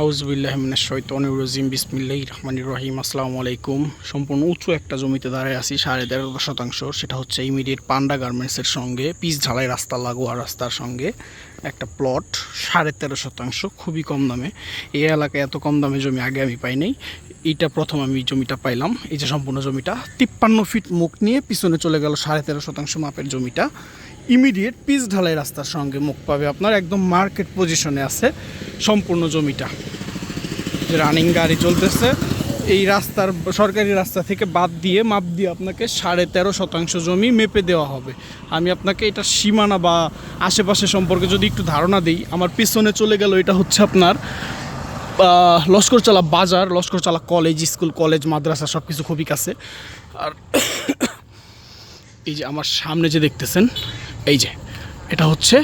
আউজবিল্লাহমিনা শৈতনির রজিম বিসমিল্লাহ রহমানির রহিম। আসসালামু আলাইকুম। সম্পূর্ণ উঁচু একটা জমিতে দাঁড়ায় আছি সাড়ে তেরো শতাংশ। সেটা হচ্ছে ইমিডিয়েট পান্ডা গার্মেন্টসের সঙ্গে, পিচ ঢালাই রাস্তা, লাগোয়া রাস্তার সঙ্গে একটা প্লট সাড়ে তেরো শতাংশ, খুবই কম দামে। এই এলাকায় এত কম দামে জমি আগে আমি পাই নাই। এইটা প্রথম আমি জমিটা পাইলাম। এই যে সম্পূর্ণ জমিটা, তিপ্পান্ন ফিট মুখ নিয়ে পিছনে চলে গেল সাড়ে তেরো শতাংশ মাপের জমিটা। ইমিডিয়েট পিচ ঢালাই রাস্তার সঙ্গে মুখ পাবে আপনার, একদম মার্কেট পজিশনে আছে সম্পূর্ণ জমিটা। রানিং গাড়ি চলতেছে, এই রাস্তার, সরকারি রাস্তা থেকে বাদ দিয়ে, মাপ দিয়ে আপনাকে সাড়ে তেরো শতাংশ জমি মেপে দেওয়া হবে। আমি আপনাকে এটা সীমানা বা আশেপাশে সম্পর্কে যদি একটু ধারণা দিই, আমার পিছনে চলে গেল, এটা হচ্ছে আপনার লস্করচালা বাজার, লস্করচালা কলেজ, স্কুল, কলেজ, মাদ্রাসা সব কিছু খুবই কাছে। আর এই যে আমার সামনে যে দেখতেছেন এই যে, এটা হচ্ছে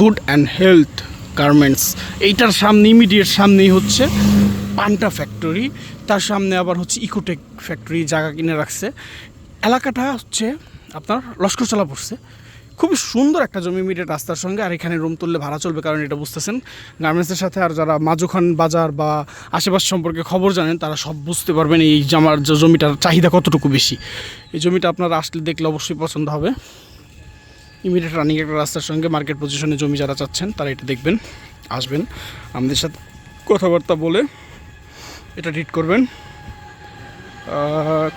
গুড অ্যান্ড হেলথ গার্মেন্টস এইটার সামনে ইমিডিয়েট সামনেই হচ্ছে পান্টা ফ্যাক্টরি তার সামনে আবার হচ্ছে ইকোটেক ফ্যাক্টরি জায়গা কিনে রাখছে। এলাকাটা হচ্ছে আপনার লস্করচলা পড়ছে। খুবই সুন্দর একটা জমি ইমিডিয়েট রাস্তার সঙ্গে, আর এখানে রুম তুললে ভাড়া চলবে কারণ এটা বুঝতেছেন গার্মেন্টসের সাথে আর যারা মাজুখান বাজার বা আশেপাশ সম্পর্কে খবর জানেন, তারা সব বুঝতে পারবেন এই জামার জমিটার চাহিদা কতটুকু বেশি। এই জমিটা আপনারা আসলে দেখলে অবশ্যই পছন্দ হবে। ইমিডিয়েট রানিং একটা রাস্তার সঙ্গে মার্কেট পজিশনে জমি যারা চাচ্ছেন, তারা এটা দেখবেন, আসবেন। আমাদের সাথে কথাবার্তা বলে এটা রিড করবেন।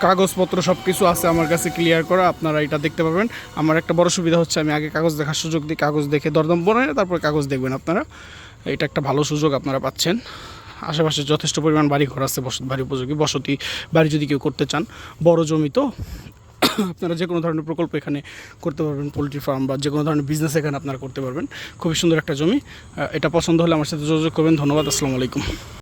কাগজপত্র সব কিছু আছে আমার কাছে ক্লিয়ার করা, আপনারা এটা দেখতে পাবেন আমার একটা বড় সুবিধা হচ্ছে, আমি আগে কাগজ দেখার সুযোগ দিই, কাগজ দেখে দরদাম বনে তারপর কাগজ দেখবেন আপনারা। এটা একটা ভালো সুযোগ আপনারা পাচ্ছেন। আশেপাশে যথেষ্ট পরিমাণ বাড়ি ঘর আছে, বসত বাড়ি উপযোগী, বসতি বাড়ি যদি কেউ করতে চান, বড় জমি তো আপনারা যে কোনো ধরনের প্রকল্প এখানে করতে পারবেন, পোলট্রি ফার্ম বা যে কোনো ধরনের বিজনেস এখানে আপনারা করতে পারবেন। খুবই সুন্দর একটা জমি। এটা পছন্দ হলে আমার সাথে যোগাযোগ করবেন। ধন্যবাদ, আসসালামু আলাইকুম।